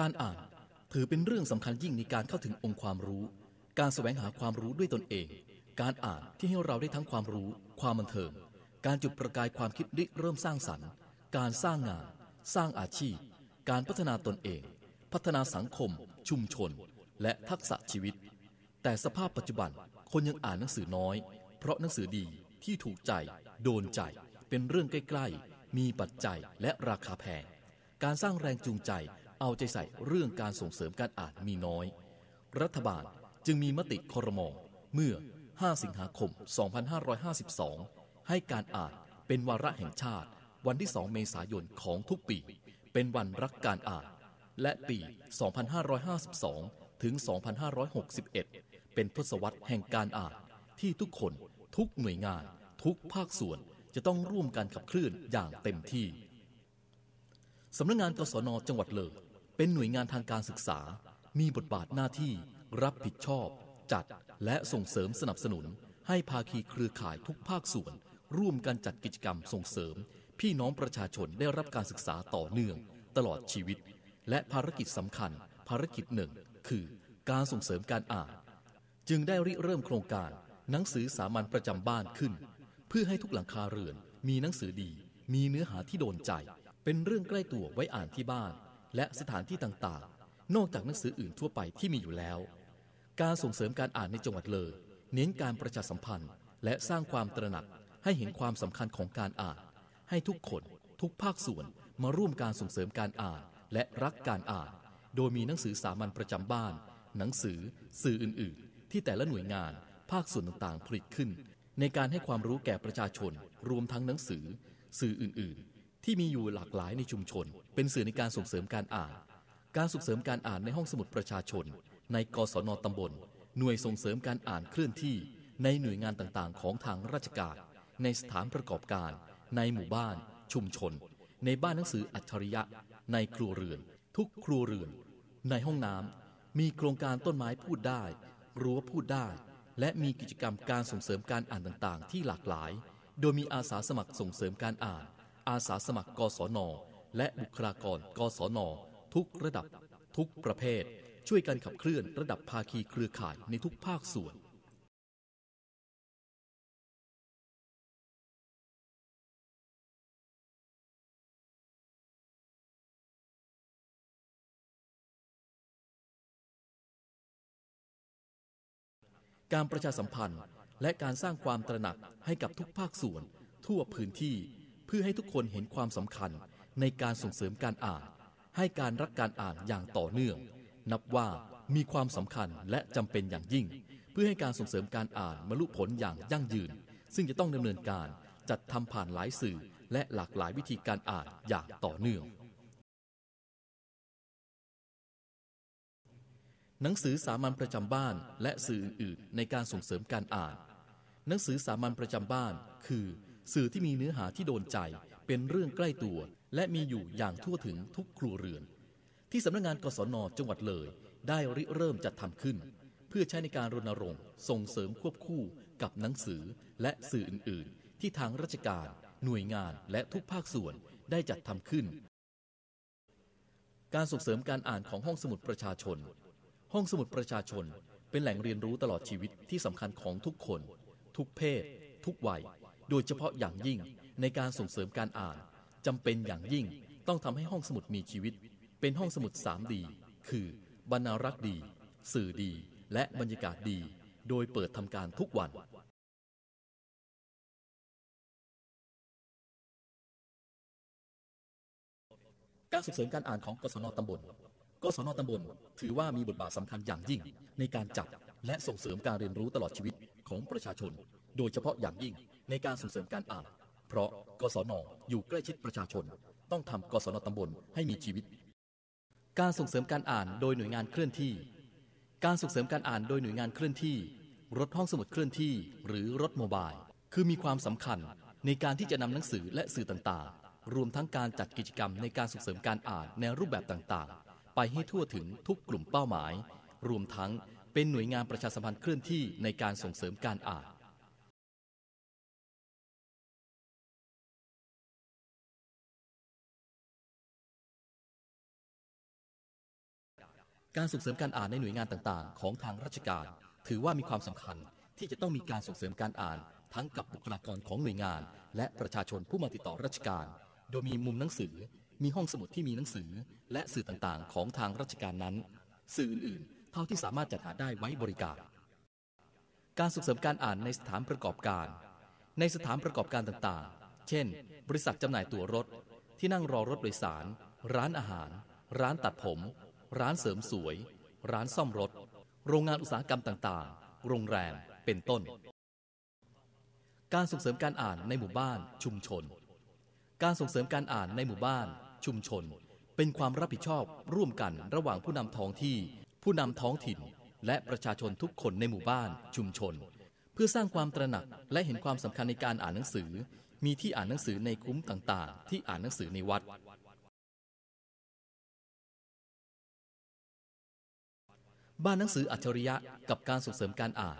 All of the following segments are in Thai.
การอ่านถือเป็นเรื่องสำคัญยิ่งในการเข้าถึงองค์ความรู้ การแสวงหาความรู้ด้วยตนเอง การอ่านที่ให้เราได้ทั้งความรู้ ความบันเทิง การจุดประกายความคิดริเริ่มสร้างสรรค์ การสร้างงาน สร้างอาชีพ การพัฒนาตนเอง พัฒนาสังคม ชุมชน และทักษะชีวิต แต่สภาพปัจจุบันคนยังอ่านหนังสือน้อย เพราะหนังสือดีที่ถูกใจ โดนใจ เป็นเรื่องใกล้ๆ มีปัจจัยและราคาแพง การสร้างแรงจูงใจ เอาใจใส่เรื่องการส่งเสริมการอ่านมีน้อย รัฐบาลจึงมีมติคอรมอเมื่อ 5 สิงหาคม 2552 ให้การอ่านเป็นวาระแห่งชาติ วันที่ 2 เมษายนของทุกปี เป็นวันรักการอ่าน และปี 2552 ถึง 2561 เป็นทศวรรษแห่งการอ่าน ที่ทุกคนทุกหน่วยงาน ทุกภาคส่วนจะต้องร่วมกันขับเคลื่อนอย่างเต็มที่สำนักงานกศนจังหวัดเลย เป็นหน่วยงานทางการศึกษา มีบทบาทหน้าที่ รับผิดชอบ จัดและส่งเสริมสนับสนุน ให้ภาคีเครือข่ายทุกภาคส่วน ร่วมกันจัดกิจกรรมส่งเสริม พี่น้องประชาชนได้รับการศึกษาต่อเนื่อง ตลอดชีวิต และภารกิจสำคัญ ภารกิจหนึ่ง คือการส่งเสริมการอ่าน จึงได้ริเริ่มโครงการ หนังสือสามัญประจำบ้านขึ้น เพื่อให้ทุกหลังคาเรือน มีหนังสือดี มีเนื้อหาที่โดนใจ เป็นเรื่องใกล้ตัวไว้อ่านที่บ้าน และสถานที่ต่างๆ นอกจากหนังสืออื่นทั่วไปที่มีอยู่แล้ว การส่งเสริมการอ่านในจังหวัดเลย เน้นการประชาสัมพันธ์ และสร้างความตระหนักให้เห็นความสำคัญของการอ่าน ให้ทุกคนทุกภาคส่วนมาร่วมการส่งเสริมการอ่านและรักการอ่าน โดยมีหนังสือสามัญประจำบ้าน หนังสือ สื่ออื่นๆ ที่แต่ละหน่วยงาน ภาคส่วนต่างๆ ผลิตขึ้น ในการให้ความรู้แก่ประชาชน รวมทั้งหนังสือ สื่ออื่นๆ ที่มีอยู่หลากหลายในชุมชน เป็นสื่อในการส่งเสริมการอ่าน การส่งเสริมการอ่านในห้องสมุดประชาชน ในกศนตำบล หน่วยส่งเสริมการอ่านเคลื่อนที่ ในหน่วยงานต่างๆ ของทางราชการ ในสถานประกอบการ ในหมู่บ้าน ชุมชน ในบ้านหนังสืออัจฉริยะ ในครัวเรือน ทุกครัวเรือน ในห้องน้ำมีโครงการต้นไม้พูดได้รั้วพูดได้ และมีกิจกรรมการส่งเสริมการอ่านต่างๆ ที่หลากหลาย โดยมีอาสาสมัครส่งเสริมการอ่าน อาสาสมัครกศน และบุคลากรกศน ทุกระดับ ทุกประเภท ช่วยกันขับเคลื่อนระดับภาคีเครือข่ายในทุกภาคส่วนการประชาสัมพันธ์และการสร้างความตระหนักให้กับทุกภาคส่วน ทั่วพื้นที่ เพื่อให้ทุกคนเห็นความสำคัญ ในการส่งเสริมการอ่าน ให้การรักการอ่านอย่างต่อเนื่อง นับว่ามีความสำคัญและจำเป็นอย่างยิ่ง เพื่อให้การส่งเสริมการอ่านบรรลุผลอย่างยั่งยืน ซึ่งจะต้องดำเนินการจัดทำผ่านหลายสื่อ และหลากหลายวิธีการอ่านอย่างต่อเนื่อง หนังสือสามัญประจำบ้านและสื่ออื่นๆ ในการส่งเสริมการอ่าน หนังสือสามัญประจำบ้าน คือ สื่อที่มีเนื้อหาที่โดนใจเป็นเรื่องใกล้ตัว และมีอยู่อย่างทั่วถึงทุกครัวเรือน ที่สำนักงานกศนจังหวัดเลย ได้ริเริ่มจัดทำขึ้น เพื่อใช้ในการรณรงค์ส่งเสริมควบคู่กับหนังสือและสื่ออื่น ๆ ที่ทางราชการ หน่วยงานและทุกภาคส่วนได้จัดทำขึ้น การส่งเสริมการอ่านของห้องสมุดประชาชน ห้องสมุดประชาชนเป็นแหล่งเรียนรู้ตลอดชีวิตที่สำคัญของทุกคน ทุกเพศ ทุกวัย โดยเฉพาะอย่างยิ่งในการส่งเสริมการอ่าน จำเป็นอย่างยิ่งต้องทำให้ห้องสมุดมีชีวิต เป็นห้องสมุดสามดีคือบรรณารักษ์ดี สื่อดี และบรรยากาศดี โดยเปิดทำการทุกวัน การส่งเสริมการอ่านของกศนตำบล กศนตำบล ถือว่ามีบทบาทสำคัญอย่างยิ่ง ในการจัดและส่งเสริมการเรียนรู้ตลอดชีวิตของประชาชน โดยเฉพาะอย่างยิ่งในการส่งเสริมการอ่าน เพราะกศนอยู่ใกล้ชิดประชาชน ต้องทำกศนตำบลให้มีชีวิต การส่งเสริมการอ่านโดยหน่วยงานเคลื่อนที่ การส่งเสริมการอ่านโดยหน่วยงานเคลื่อนที่ รถห้องสมุดเคลื่อนที่ หรือรถโมบาย คือมีความสำคัญในการที่จะนำหนังสือและสื่อต่างๆ รวมทั้งการจัดกิจกรรมในการส่งเสริมการอ่านในรูปแบบต่างๆ ไปให้ทั่วถึงทุกกลุ่มเป้าหมาย รวมทั้งเป็นหน่วยงานประชาสัมพันธ์เคลื่อนที่ในการส่งเสริมการอ่าน การส่งเสริมการอ่านในหน่วยงานต่างๆ ของทางราชการ ถือว่ามีความสำคัญที่จะต้องมีการส่งเสริมการอ่าน ทั้งกับบุคลากรของหน่วยงาน และประชาชนผู้มาติดต่อราชการ โดยมีมุมหนังสือ มีห้องสมุดที่มีหนังสือ และสื่อต่างๆ ของทางราชการนั้น สื่ออื่นๆ เท่าที่สามารถจัดหาได้ไว้บริการ การส่งเสริมการอ่านในสถานประกอบการ ในสถานประกอบการต่างๆ เช่น บริษัทจำหน่ายตั๋วรถ ที่นั่งรอรถโดยสาร ร้านอาหาร ร้านตัดผม ร้านเสริมสวย ร้านซ่อมรถ โรงงานอุตสาหกรรมต่างๆ โรงแรม เป็นต้น การส่งเสริมการอ่านในหมู่บ้านชุมชน การส่งเสริมการอ่านในหมู่บ้าน ชุมชน เป็นความรับผิดชอบร่วมกันระหว่างผู้นำท้องที่ ผู้นำท้องถิ่น และประชาชนทุกคนในหมู่บ้าน ชุมชน เพื่อสร้างความตระหนักและเห็นความสำคัญในการอ่านหนังสือ มีที่อ่านหนังสือในคุ้มต่างๆ ที่อ่านหนังสือในวัด บ้านหนังสืออัจฉริยะกับการส่งเสริมการอ่าน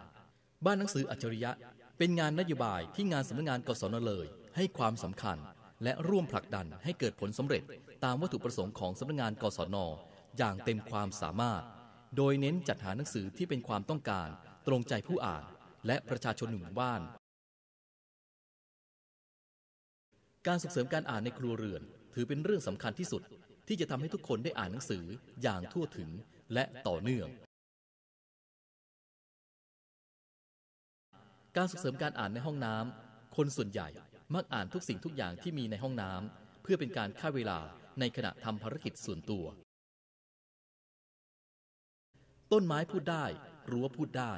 บ้านหนังสืออัจฉริยะ เป็นงานนโยบายที่งานสำนักงานกศนเลย ให้ความสำคัญ และร่วมผลักดันให้เกิดผลสำเร็จ ตามวัตถุประสงค์ของสำนักงานกศนอย่างเต็มความสามารถ โดยเน้นจัดหาหนังสือที่เป็นความต้องการ ตรงใจผู้อ่าน และประชาชนหนึ่งบ้าน การส่งเสริมการอ่านในครัวเรือน ถือเป็นเรื่องสำคัญที่สุดที่จะทำให้ทุกคนได้อ่านหนังสืออย่างทั่วถึงและต่อเนื่อง การส่งเสริมการอ่านในห้องน้ำคนส่วนใหญ่มักอ่านทุกสิ่งทุกอย่างที่มีในห้องน้ำเพื่อเป็นการฆ่าเวลาในขณะทำภารกิจส่วนตัว ต้นไม้พูดได้รั้วพูดได้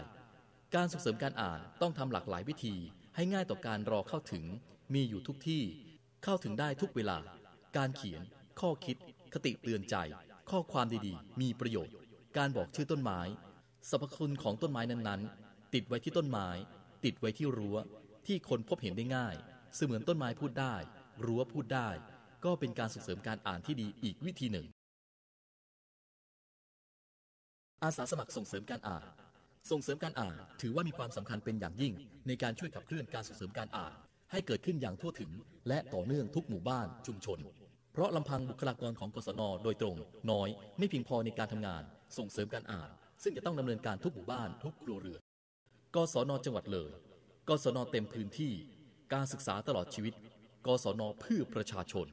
การส่งเสริมการอ่านต้องทำหลากหลายวิธี ให้ง่ายต่อการรอเข้าถึง มีอยู่ทุกที่ เข้าถึงได้ทุกเวลา การเขียน ข้อคิด คติเตือนใจ ข้อความดีๆ มีประโยชน์ การบอกชื่อต้นไม้สรรพคุณของต้นไม้นั้นๆ ติดไว้ที่ต้นไม้ ติดไว้ที่รั้ว ที่คนพบเห็นได้ง่าย เสมือนต้นไม้พูดได้ รั้วพูดได้ ก็เป็นการส่งเสริมการอ่านที่ดีอีกวิธีหนึ่ง อาสาสมัครส่งเสริมการอ่าน ส่งเสริมการอ่านถือว่ามีความสำคัญเป็นอย่างยิ่ง ในการช่วยขับเคลื่อนการส่งเสริมการอ่าน ให้เกิดขึ้นอย่างทั่วถึง และต่อเนื่องทุกหมู่บ้านชุมชน เพราะลำพังบุคลากรของกศนโดยตรง น้อย ไม่เพียงพอในการทำงาน ส่งเสริมการอ่าน ซึ่งจะต้องดำเนินการทุกหมู่บ้านทุกครัวเรือน กศนจังหวัดเลย กศนเต็มพื้นที่ การศึกษาตลอดชีวิต กศนเพื่อประชาชน